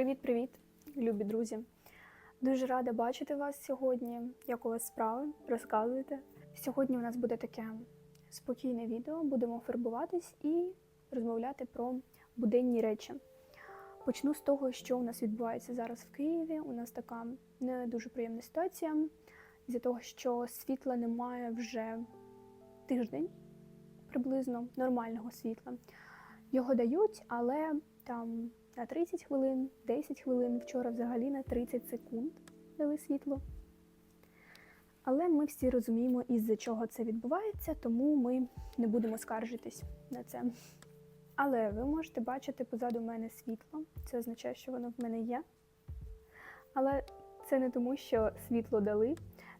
Привіт-привіт, любі друзі! Дуже рада бачити вас сьогодні. Як у вас справи? Розказуйте. Сьогодні у нас буде таке спокійне відео. Будемо фарбуватись і розмовляти про буденні речі. Почну з того, що у нас відбувається зараз в Києві. У нас така не дуже приємна ситуація, з-за того, що світла немає вже тиждень, приблизно нормального світла. Його дають, але там на 30 хвилин, 10 хвилин, вчора взагалі на 30 секунд дали світло. Але ми всі розуміємо, із-за чого це відбувається, тому ми не будемо скаржитись на це. Але ви можете бачити позаду мене світло. Це означає, що воно в мене є. Але це не тому, що світло дали,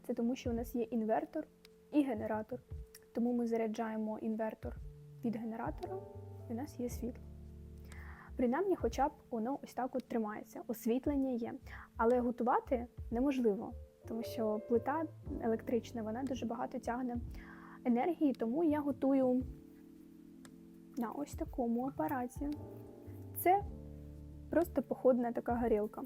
це тому, що у нас є інвертор і генератор. Тому ми заряджаємо інвертор від генератора, і у нас є світло. Принаймні, хоча б воно ось так от тримається. Освітлення є. Але готувати неможливо, тому що плита електрична, вона дуже багато тягне енергії, тому я готую на ось такому апараті. Це просто походна така горілка.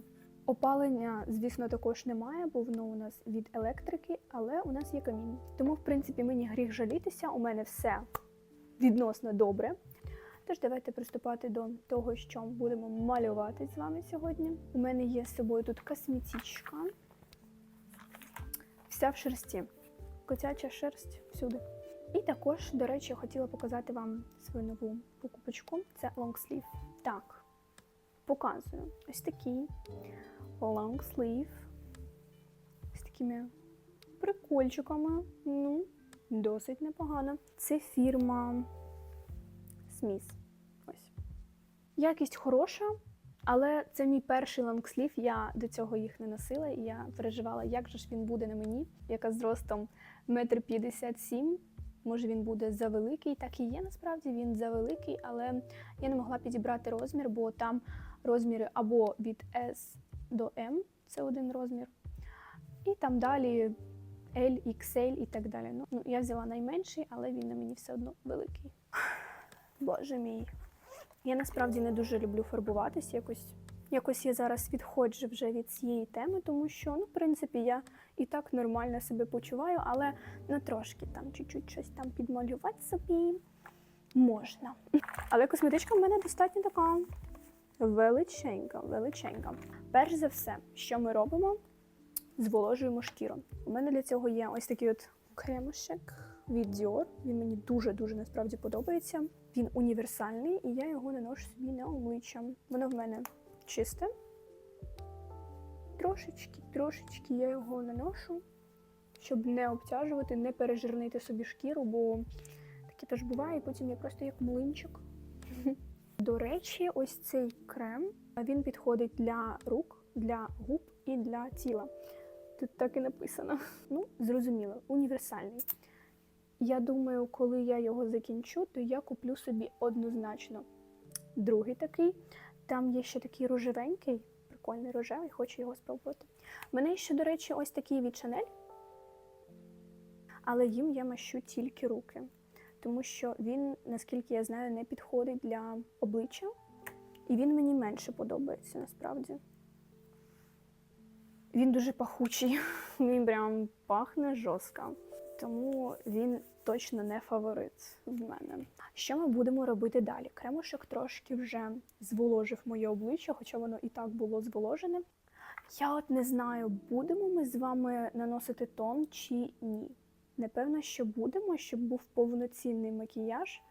Опалення, звісно, також немає, бо воно у нас від електрики, але у нас є камін. Тому, в принципі, мені гріх жалітися, у мене все відносно добре. Тож давайте приступати до того, що будемо малювати з вами сьогодні. У мене є з собою тут косметичка. Вся в шерсті. Котяча шерсть всюди. І також, до речі, я хотіла показати вам свою нову покупочку. Це лонгслів. Так, показую. Ось такий лонгслів. З такими прикольчиками. Ну, досить непогано. Це фірма Сміс. Ось. Якість хороша, але це мій перший лонгслів. Я до цього їх не носила, і я переживала, як же ж він буде на мені, яка зростом 1,57 м. Може він буде завеликий, так і є насправді, він завеликий, але я не могла підібрати розмір, бо там розміри або від S до M, це один розмір, і там далі L, XL і так далі. Ну, я взяла найменший, але він на мені все одно великий. Боже мій. Я насправді не дуже люблю фарбуватись. Якось якось я зараз відходжу вже від цієї теми, тому що, ну, в принципі, я і так нормально себе почуваю, але ну, трошки там чуть-чуть щось там підмалювати собі можна. Але косметичка в мене достатньо така величенька, величенька. Перш за все, що ми робимо, зволожуємо шкіру. У мене для цього є ось такий от кремушек від Dior. Він мені дуже-дуже насправді подобається. Він універсальний, і я його наношу собі на обличчя. Воно в мене чисте. Трошечки, трошечки я його наношу, щоб не обтяжувати, не пережирнити собі шкіру, бо таке теж буває, і потім я просто як млинчик. До речі, ось цей крем він підходить для рук, для губ і для тіла. Тут так і написано. Ну, зрозуміло, універсальний. Я думаю, коли я його закінчу, то я куплю собі однозначно другий такий. Там є ще такий рожевенький, прикольний рожевий, хочу його спробувати. У мене ще, до речі, ось такий від Chanel, але їм я мащу тільки руки, тому що він, наскільки я знаю, не підходить для обличчя, і він мені менше подобається насправді. Він дуже пахучий, він прям пахне жорстко. Тому він точно не фаворит в мене. Що ми будемо робити далі? Кремушок трошки вже зволожив моє обличчя, хоча воно і так було зволожене. Я от не знаю, будемо ми з вами наносити тон чи ні. Напевно, що будемо, щоб був повноцінний макіяж,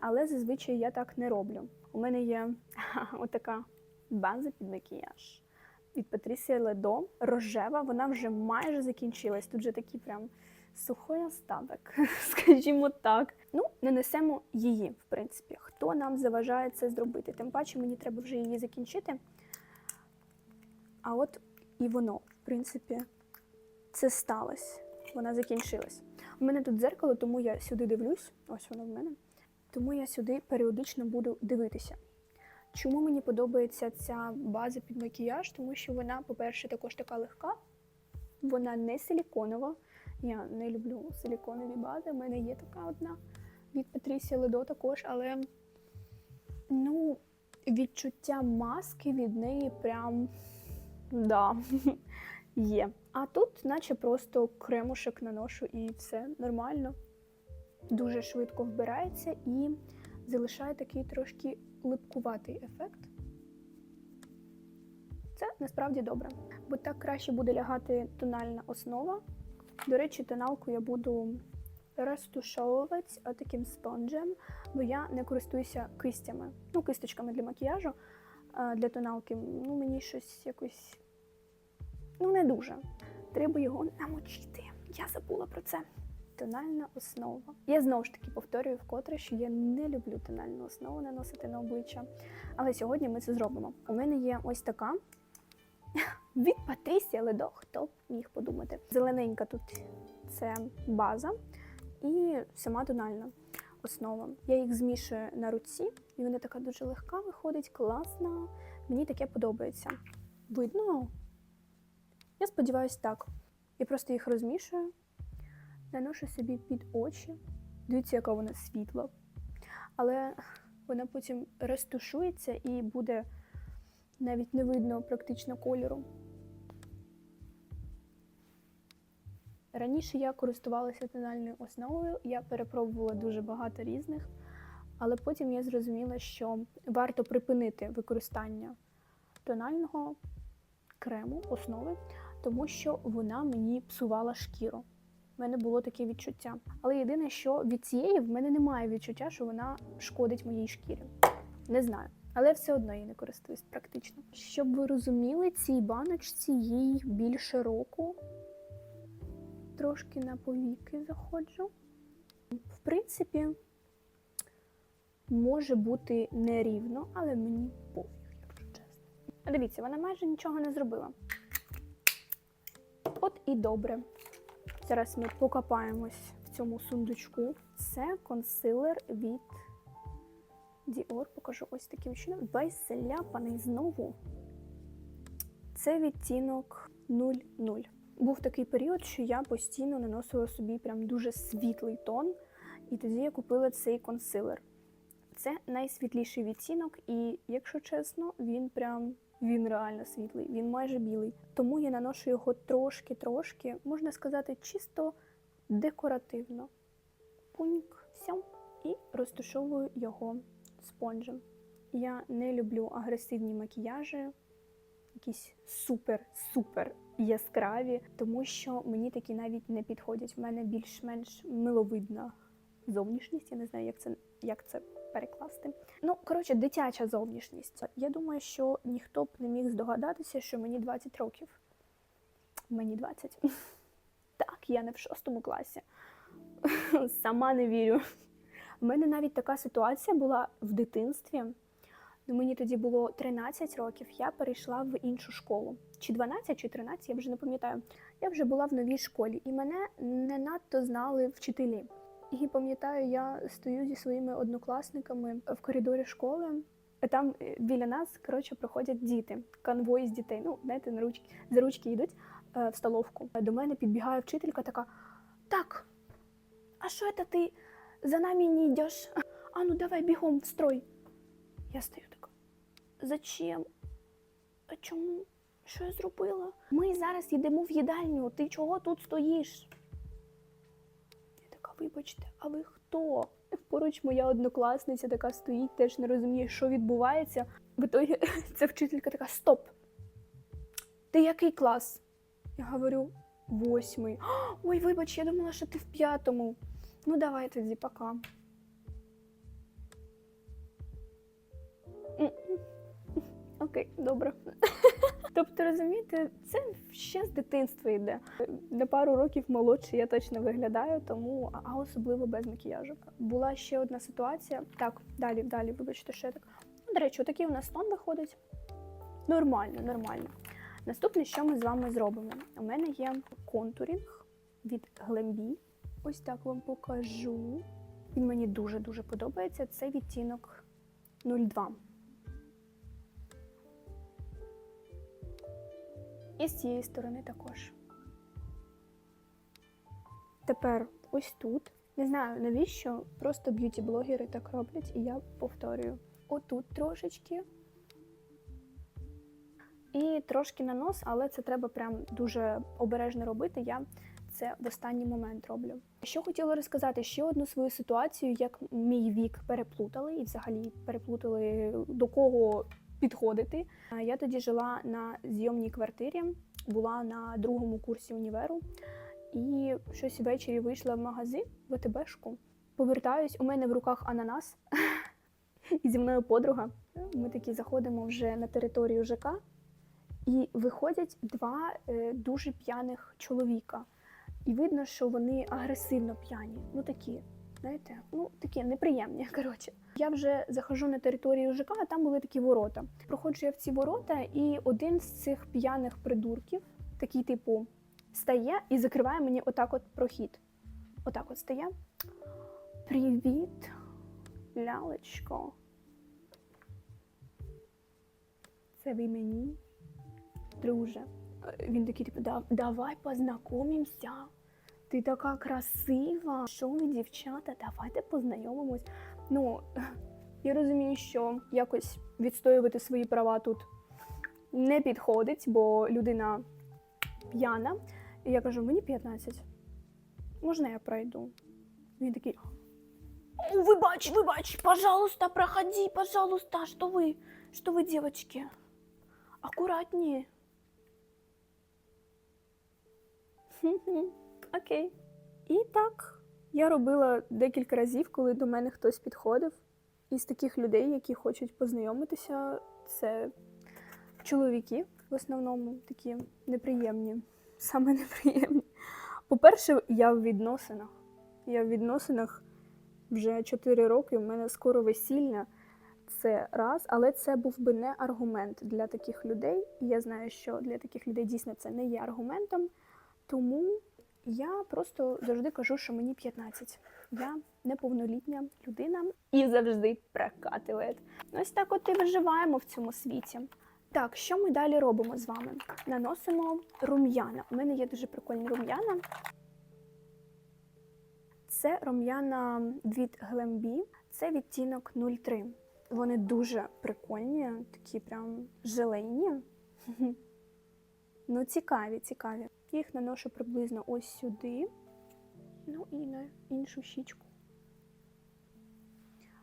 але зазвичай я так не роблю. У мене є отака база під макіяж від Патрісія Ледо, рожева, вона вже майже закінчилась. Тут же такі прям сухий остаток, скажімо так. Ну, нанесемо її, в принципі. Хто нам заважає це зробити? Тим паче мені треба вже її закінчити. А от і воно, в принципі, це сталося. Вона закінчилась. У мене тут дзеркало, тому я сюди дивлюсь. Ось воно в мене. Тому я сюди періодично буду дивитися. Чому мені подобається ця база під макіяж? Тому що вона, по-перше, також така легка, вона не силіконова. Я не люблю силіконові бази. У мене є така одна від Патрісія Ледо також, але ну, відчуття маски від неї прям да, є. А тут, наче просто кремушек наношу і все нормально. Дуже швидко вбирається і залишає такий трошки липкуватий ефект. Це насправді добре, бо так краще буде лягати тональна основа. До речі, тоналку я буду розтушовувати таким спонжем, бо я не користуюся кистями, ну, кисточками для макіяжу, для тоналки. Ну, мені щось якось ну, не дуже. Треба його намочити. Я забула про це. Тональна основа. Я знову ж таки повторюю вкотре, що я не люблю тональну основу наносити на обличчя. Але сьогодні ми це зробимо. У мене є ось така від Патрісія Ледо, хто міг подумати. Зелененька тут це база і сама тональна основа. Я їх змішую на руці, і вона така дуже легка виходить, класна. Мені таке подобається. Видно? Я сподіваюся, так. Я просто їх розмішую, наношу собі під очі. Дивіться, яка вона світла. Але вона потім розтушується і буде навіть не видно практично кольору. Раніше я користувалася тональною основою, я перепробувала дуже багато різних, але потім я зрозуміла, що варто припинити використання тонального крему основи, тому що вона мені псувала шкіру. У мене було таке відчуття. Але єдине, що від цієї в мене немає відчуття, що вона шкодить моїй шкірі. Не знаю. Але все одно я не користуюсь практично. Щоб ви розуміли, цій баночці їй більше року. Трошки на повіки заходжу. В принципі, може бути нерівно, але мені пофіг, якщо чесно. А Дивіться, вона майже нічого не зробила. От і добре. Зараз ми покопаємось в цьому сундучку. Це консилер від Dior. Покажу ось таким чином. Весь заляпаний знову. Це відтінок 00. Був такий період, що я постійно наносила собі прям дуже світлий тон, і тоді я купила цей консилер. Це найсвітліший відтінок, і, якщо чесно, він прям він реально світлий, він майже білий. Тому я наношу його трошки-трошки, можна сказати, чисто декоративно. Пуньк, сям, і розташовую його спонжем. Я не люблю агресивні макіяжі, якісь супер-супер яскраві, тому що мені такі навіть не підходять. У мене більш-менш миловидна зовнішність. Я не знаю, як це, як це перекласти. Ну, коротше, дитяча зовнішність. Я думаю, що ніхто б не міг здогадатися, що мені 20 років. Мені 20. Так, я не в шостому класі. Сама не вірю. У мене навіть така ситуація була в дитинстві. Ну, Мені тоді було 13 років, я перейшла в іншу школу. Чи 12, чи 13, я вже не пам'ятаю. Я вже була в новій школі, і мене не надто знали вчителі. І пам'ятаю, я стою зі своїми однокласниками в коридорі школи. Там е, біля нас коротше проходять діти, конвой з дітей. Ну, знаєте, на ручки за ручки йдуть е, в столовку. До мене підбігає вчителька, така: Так, а що це ти за нами не йдеш? А ну давай бігом в строй. Я стою така. Зачем? А чому? Що я зробила? Ми зараз йдемо в їдальню. Ти чого тут стоїш? Я така, вибачте, а ви хто? Поруч моя однокласниця така стоїть, теж не розуміє, що відбувається. В ітогі ця вчителька така: Стоп! Ти який клас? Я говорю, восьмий. Ой, вибач, я думала, що ти в п'ятому. Ну, давай тоді, пока. Окей, добре. Тобто, розумієте, це ще з дитинства йде. На пару років молодше я точно виглядаю, тому а особливо без макіяжу. Була ще одна ситуація. Так, далі, далі, вибачте, ще так. Ну, До речі, отакий у нас тон виходить. Нормально, нормально. Наступне, що ми з вами зробимо? У мене є контурінг від Glambi. Ось так вам покажу. Він мені дуже-дуже подобається. Це відтінок 02. І з цієї сторони також. Тепер ось тут. Не знаю навіщо, просто б'юті-блогери так роблять, і я повторюю. Отут трошечки І трошки на нос, але це треба прям дуже обережно робити. Я це в останній момент роблю. Що хотіла розказати ще одну свою ситуацію, як мій вік переплутали і взагалі переплутали до кого підходити. Я тоді жила на зйомній квартирі, була на другому курсі універу, і щось ввечері вийшла в магазин в АТБшку. Повертаюсь, у мене в руках ананас, і зі мною подруга. Ми такі заходимо вже на територію ЖК, і виходять два е, дуже п'яних чоловіка. І видно, що вони агресивно п'яні. Ну такі, знаєте, ну такі неприємні. Коротше, я вже захожу на територію ЖК, а там були такі ворота. Проходжу я в ці ворота, і один з цих п'яних придурків, такий типу, стає і закриває мені отак от прохід. Отак от стає. Привіт, лялечко. Це ви мені? Друже. Е, Він такий, типу, «Да- давай познайомимося. Ти така красива. Що ви, дівчата, давайте познайомимось. Ну, я розумію, що якось відстоювати свої права тут не підходить, бо людина п'яна. І я кажу, мені 15. Можна я пройду? Він такий. «О, Вибач, вибач, пожалуйста, проходи, пожалуйста, что вы, что вы, девочки? Аккуратнее. Окей. І так, я робила декілька разів, коли до мене хтось підходив. Із таких людей, які хочуть познайомитися, це чоловіки в основному такі неприємні, саме неприємні. По-перше, я в відносинах. Я в відносинах вже 4 роки, у мене скоро весілля. Це раз, але це був би не аргумент для таких людей. І я знаю, що для таких людей дійсно це не є аргументом. Тому я просто завжди кажу, що мені 15. Я неповнолітня людина і завжди прокатує. Ось так от і виживаємо в цьому світі. Так, що ми далі робимо з вами? Наносимо рум'яна. У мене є дуже прикольні рум'яна. Це рум'яна від Glambi. Це відтінок 03. Вони дуже прикольні, такі прям желейні. Ну, цікаві, цікаві. Їх наношу приблизно ось сюди. Ну і на іншу щічку.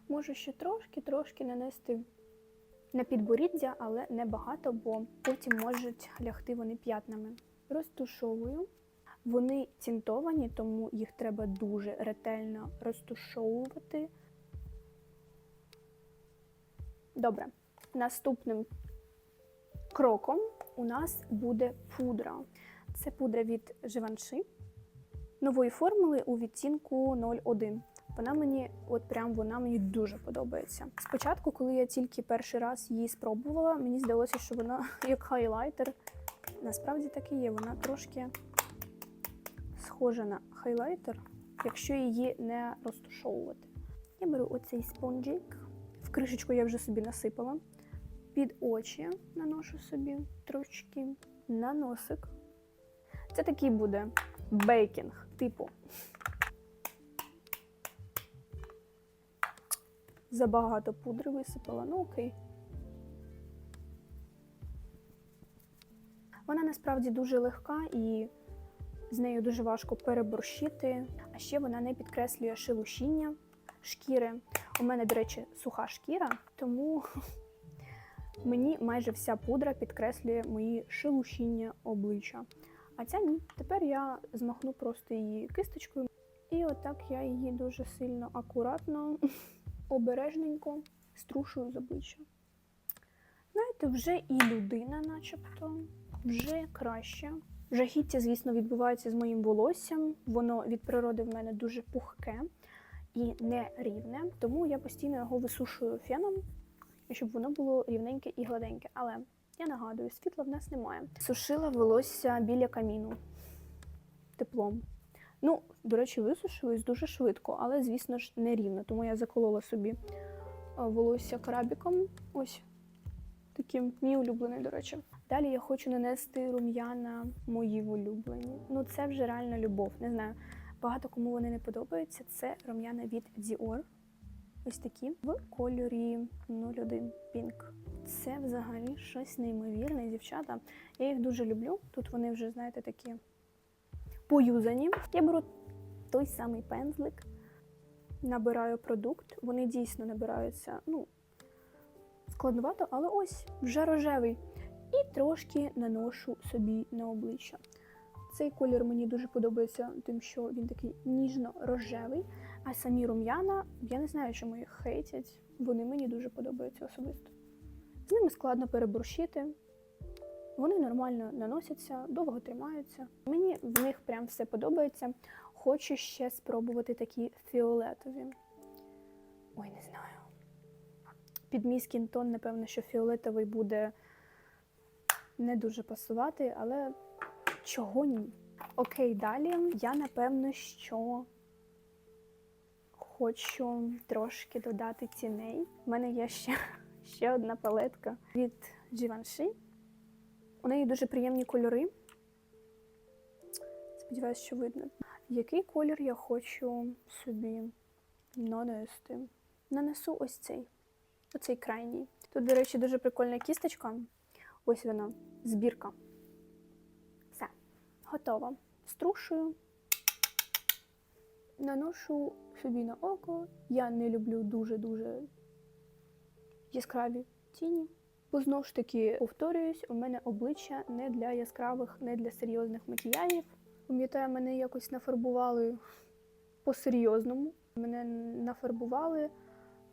Можу ще трошки-трошки нанести на підборіддя, але не багато, бо потім можуть лягти вони п'ятнами. Розтушовую. Вони тінтовані, тому їх треба дуже ретельно розтушовувати. Добре. Наступним кроком у нас буде пудра. Це пудра від Givenchy нової формули у відтінку 01. Вона мені, от прям вона мені дуже подобається. Спочатку, коли я тільки перший раз її спробувала, мені здалося, що вона як хайлайтер. Насправді так і є. Вона трошки схожа на хайлайтер, якщо її не розтушовувати. Я беру оцей спонжик. В кришечку я вже собі насипала. Під очі наношу собі трошки на носик. Це такий буде бейкінг, типу. Забагато пудри висипала, ну окей. Вона насправді дуже легка і з нею дуже важко переборщити. А ще вона не підкреслює шелушіння шкіри. У мене, до речі, суха шкіра, тому мені майже вся пудра підкреслює мої шелушіння обличчя. А ця ні. Тепер я змахну просто її кисточкою. І отак я її дуже сильно акуратно, обережненько струшую з обличчя. Знаєте, вже і людина, начебто, вже краще. Жахіття, звісно, відбувається з моїм волоссям. Воно від природи в мене дуже пухке і нерівне, тому я постійно його висушую феном, щоб воно було рівненьке і гладеньке. Але я нагадую, світла в нас немає. Сушила волосся біля каміну теплом. Ну, до речі, висушилось дуже швидко, але, звісно ж, не рівно. Тому я заколола собі е, волосся крабіком. Ось таким мій улюблений, до речі. Далі я хочу нанести рум'яна мої улюблені. Ну, це вже реально любов. Не знаю. Багато кому вони не подобаються. Це рум'яна від Dior. Ось такі в кольорі 01 Pink. Це взагалі щось неймовірне, дівчата. Я їх дуже люблю. Тут вони вже, знаєте, такі поюзані. Я беру той самий пензлик, набираю продукт. Вони дійсно набираються, ну, складновато, але ось вже рожевий. І трошки наношу собі на обличчя. Цей колір мені дуже подобається, тим, що він такий ніжно-рожевий. А самі рум'яна, я не знаю, чому їх хейтять. Вони мені дуже подобаються особисто. З ними складно переборщити. Вони нормально наносяться, довго тримаються. Мені в них прям все подобається. Хочу ще спробувати такі фіолетові. Ой, не знаю. Під мій скінтон, напевно, що фіолетовий буде не дуже пасувати, але чого ні? Окей, далі я напевно, що хочу трошки додати ціней. У мене є ще, ще одна палетка від Givenchy. У неї дуже приємні кольори. Сподіваюсь, що видно. Який колір я хочу собі нанести? Нанесу ось цей. Оцей крайній. Тут, до речі, дуже прикольна кісточка. Ось вона, збірка. Все, готово. Струшую, наношу собі на око. Я не люблю дуже-дуже яскраві тіні. Бо знову ж таки повторююсь, у мене обличчя не для яскравих, не для серйозних макіяжів. Пам'ятаю, мене якось нафарбували по-серйозному. Мене нафарбували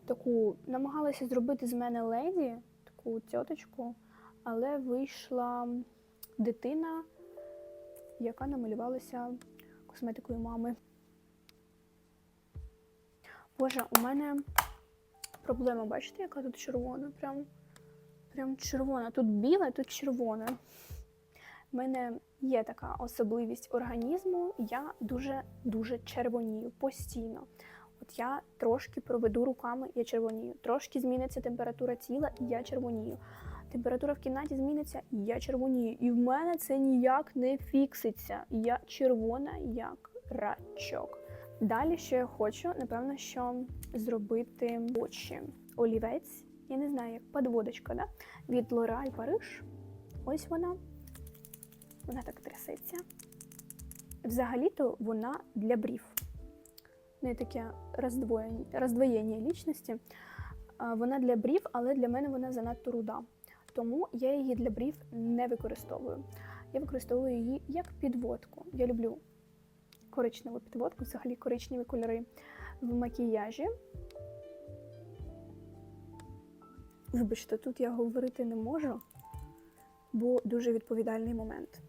таку, намагалися зробити з мене леді, таку тьоточку, але вийшла дитина, яка намалювалася косметикою мами. Боже, у мене проблема, бачите, яка тут червона? Прям, прям червона. Тут біле, тут червоне. У мене є така особливість організму, я дуже-дуже червонію постійно. От я трошки проведу руками, я червонію. Трошки зміниться температура тіла, і я червонію. Температура в кімнаті зміниться, і я червонію. І в мене це ніяк не фікситься. Я червона, як рачок. Далі, що я хочу, напевно, що зробити очі. Олівець, я не знаю, як подводочка, да? від L'Oréal Paris. Ось вона. Вона так трясеться. Взагалі-то вона для брів. Не таке роздвоєння, роздвоєння лічності. Вона для брів, але для мене вона занадто руда. Тому я її для брів не використовую. Я використовую її як підводку. Я люблю коричневу підводку, взагалі коричневі кольори в макіяжі. Вибачте, тут я говорити не можу, бо дуже відповідальний момент.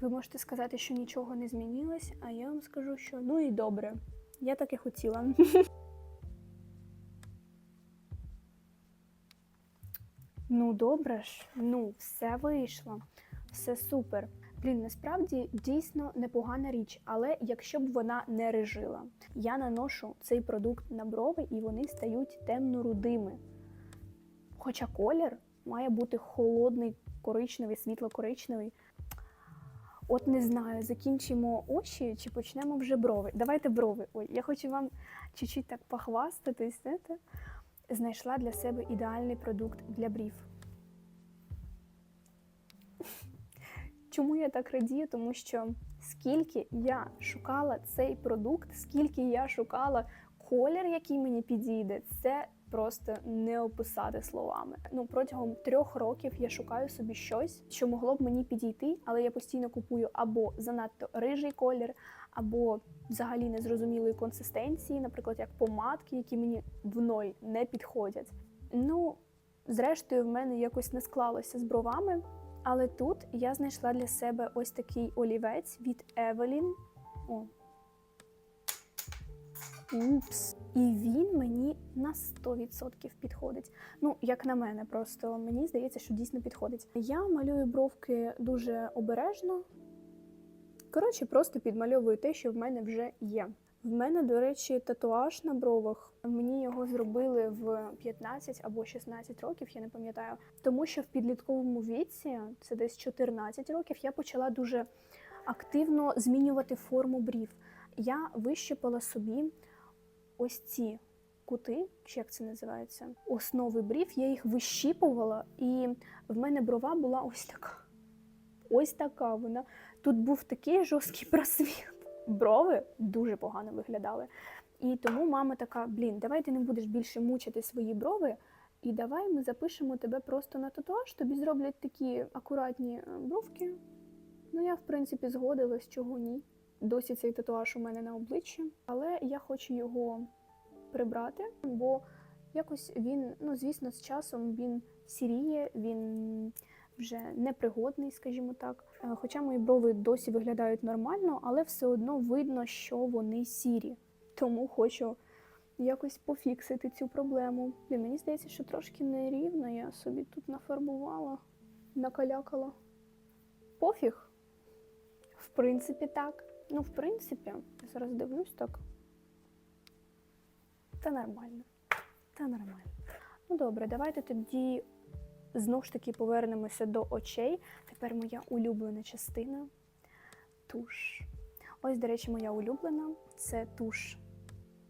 Ви можете сказати, що нічого не змінилось, а я вам скажу, що ну і добре. Я так і хотіла. Ну, добре ж, ну, все вийшло, все супер. Блін, насправді дійсно непогана річ, але якщо б вона не режила, я наношу цей продукт на брови і вони стають темно-рудими. Хоча колір має бути холодний, коричневий, світло-коричневий. От не знаю, закінчимо очі чи почнемо вже брови. Давайте брови. Ой, я хочу вам чуть-чуть так похвастатись. Знаєте? Знайшла для себе ідеальний продукт для брів. Чому я так радію? Тому що скільки я шукала цей продукт, скільки я шукала колір, який мені підійде, це просто не описати словами. Ну протягом трьох років я шукаю собі щось, що могло б мені підійти, але я постійно купую або занадто рижий колір, або взагалі незрозумілої консистенції, наприклад, як помадки, які мені в ноль не підходять. Ну, зрештою, в мене якось не склалося з бровами. Але тут я знайшла для себе ось такий олівець від Evelyn. О. Упс. І він мені на 100% підходить. Ну, як на мене, просто мені здається, що дійсно підходить. Я малюю бровки дуже обережно. Коротше, просто підмальовую те, що в мене вже є. В мене, до речі, татуаж на бровах. Мені його зробили в 15 або 16 років, я не пам'ятаю. Тому що в підлітковому віці, це десь 14 років, я почала дуже активно змінювати форму брів. Я вищипала собі ось ці кути, чи як це називається, основи брів, я їх вищіпувала, і в мене брова була ось така. Ось така вона. Тут був такий жорсткий просвіт. Брови дуже погано виглядали. І тому мама така: блін, давай ти не будеш більше мучити свої брови, і давай ми запишемо тебе просто на татуаж, тобі зроблять такі акуратні е, бровки. Ну, я, в принципі, згодилась, чого ні. Досі цей татуаж у мене на обличчі, але я хочу його прибрати, бо якось він, ну звісно, з часом він сіріє, він вже непригодний, скажімо так. Е, Хоча мої брови досі виглядають нормально, але все одно видно, що вони сірі. Тому хочу якось пофіксити цю проблему. Блін, мені здається, що трошки нерівно я собі тут нафарбувала, накалякала. Пофіг. В принципі, так. Ну, в принципі, зараз дивлюсь так. Та нормально. Та нормально. Ну добре, давайте тоді знову ж таки повернемося до очей. Тепер моя улюблена частина туш. Ось, до речі, моя улюблена це туш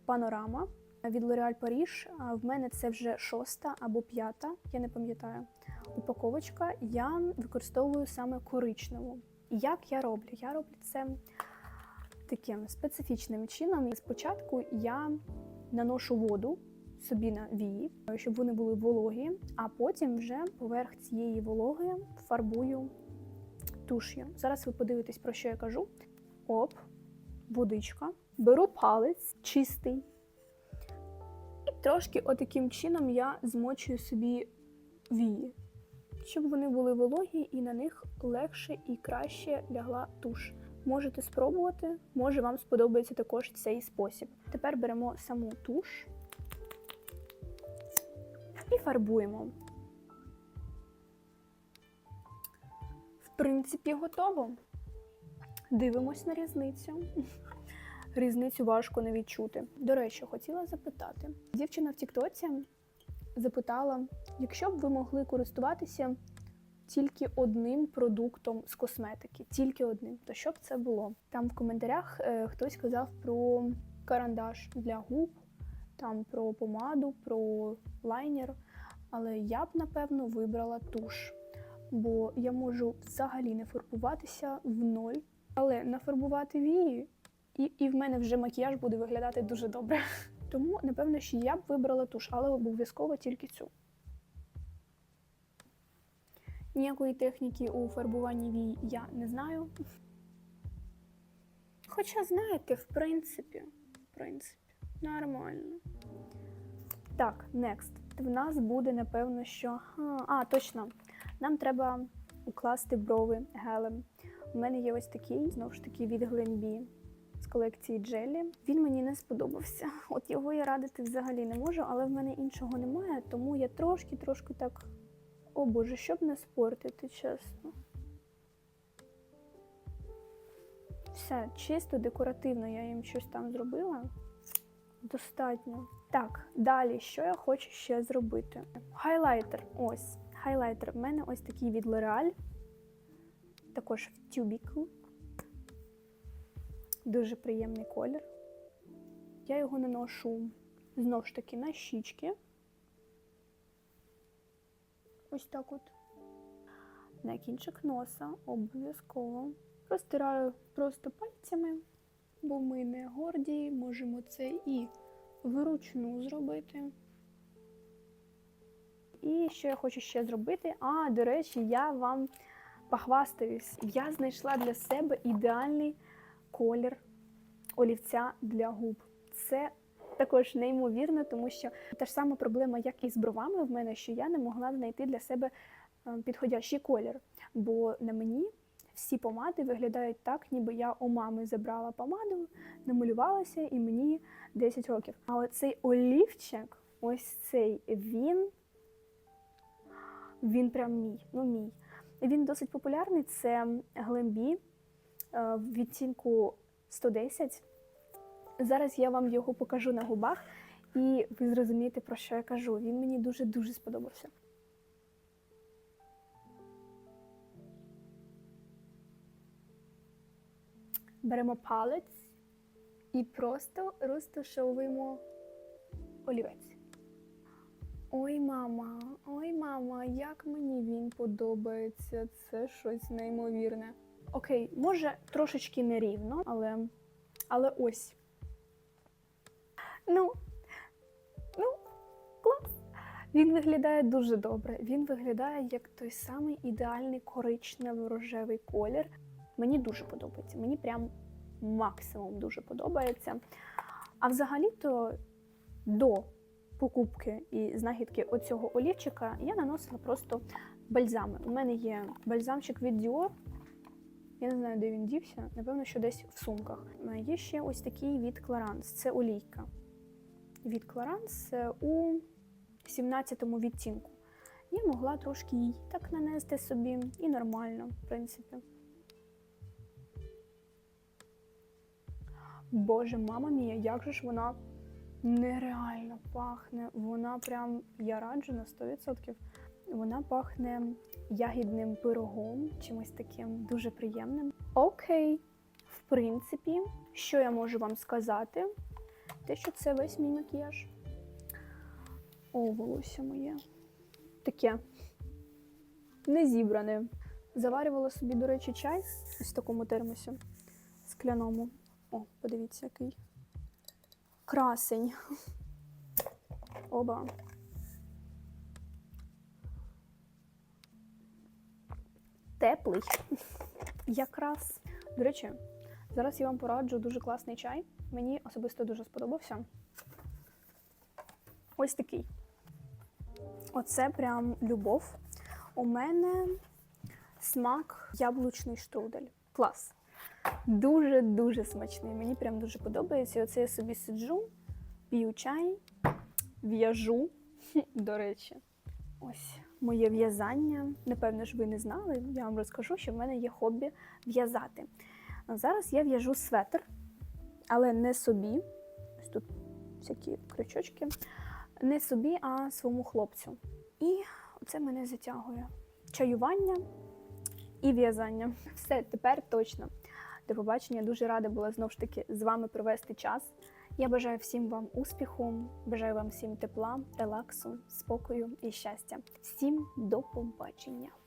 Панорама від L'Oréal Paris. В мене це вже шоста або п'ята, я не пам'ятаю. Упаковочка. Я використовую саме коричневу. Як я роблю? Я роблю це таким специфічним чином. Спочатку я наношу воду собі на вії, щоб вони були вологі, а потім вже поверх цієї вологи фарбую туш'ю. Зараз ви подивитесь, про що я кажу. Оп, водичка. Беру палець чистий. І трошки отаким чином я змочую собі вії, щоб вони були вологі і на них легше і краще лягла туш. Можете спробувати, може вам сподобається також цей спосіб. Тепер беремо саму туш і фарбуємо. В принципі, готово. Дивимось на різницю. Різницю важко не відчути. До речі, хотіла запитати. Дівчина в Тіктоці запитала, якщо б ви могли користуватися тільки одним продуктом з косметики, тільки одним, то що б це було? Там в коментарях е, хтось казав про карандаш для губ, там про помаду, про лайнер. Але я б напевно вибрала туш, бо я можу взагалі не фарбуватися в ноль, але нафарбувати вії, і, і в мене вже макіяж буде виглядати дуже добре. Тому, напевно, що я б вибрала туш, але обов'язково тільки цю. Ніякої техніки у фарбуванні вій я не знаю. Хоча, знаєте, в принципі, в принципі, нормально. Так, next. В нас буде, напевно, що. А, точно. Нам треба укласти брови гелем. У мене є ось такий, знову ж таки, від Glenbee з колекції Джелі. Він мені не сподобався. От його я радити взагалі не можу, але в мене іншого немає, тому я трошки-трошки так. О Боже, щоб не спортити, чесно. Все, чисто декоративно я їм щось там зробила. Достатньо. Так, далі, що я хочу ще зробити? Хайлайтер. Ось. Хайлайтер. У мене ось такий від L'Oreal. Також в тюбіку. Дуже приємний колір. Я його наношу знову ж таки на щічки. Ось так от. На кінчик носа обов'язково. Розтираю просто пальцями, бо ми не горді, можемо це і вручну зробити. І що я хочу ще зробити? А, до речі, я вам похвастаюсь. Я знайшла для себе ідеальний колір олівця для губ. Це також неймовірно, тому що та ж сама проблема, як і з бровами в мене, що я не могла знайти для себе е, підходящий колір. Бо на мені всі помади виглядають так, ніби я у мами забрала помаду, намалювалася і мені 10 років. А оцей олівчик, ось цей він, він прям мій. Ну, мій. Він досить популярний. Це е, в відтінку 110. Зараз я вам його покажу на губах, і ви зрозумієте, про що я кажу. Він мені дуже-дуже сподобався. Беремо палець і просто розташовуємо олівець. Ой, мама, ой, мама, як мені він подобається. Це щось неймовірне. Окей, може трошечки нерівно, але, але ось. Ну, ну, клас. Він виглядає дуже добре. Він виглядає як той самий ідеальний коричнево-рожевий колір. Мені дуже подобається. Мені прям максимум дуже подобається. А взагалі-то до покупки і знахідки оцього олівчика я наносила просто бальзами. У мене є бальзамчик від Dior. Я не знаю, де він дівся. Напевно, що десь в сумках. Е, Є ще ось такий від Clarins. Це олійка. Від Clarins е, у 17-му відтінку. Я могла трошки її так нанести собі, і нормально, в принципі. Боже, мама мія, як же ж вона нереально пахне. Вона прям, я раджу на 100%. Вона пахне ягідним пирогом, чимось таким дуже приємним. Окей, в принципі, що я можу вам сказати? Те, що це весь мій макіяж. О, волосся моє. Таке не зібране. Заварювала собі, до речі, чай ось в такому термосі скляному. О, подивіться, який красень. Оба. Теплий. Якраз. До речі, зараз я вам пораджу дуже класний чай. Мені особисто дуже сподобався. Ось такий. Оце прям любов. У мене смак яблучний штрудель. Клас. Дуже-дуже смачний. Мені прям дуже подобається. Оце я собі сиджу, п'ю чай, в'яжу. До речі, ось моє в'язання. Напевно ж, ви не знали. Я вам розкажу, що в мене є хобі в'язати. Зараз я в'яжу светр, але не собі. Ось тут всякі крючочки. Не собі, а своєму хлопцю. І це мене затягує. Чаювання і в'язання. Все, тепер точно. До побачення. Дуже рада була знову ж таки з вами провести час. Я бажаю всім вам успіху, бажаю вам всім тепла, релаксу, спокою і щастя. Всім до побачення!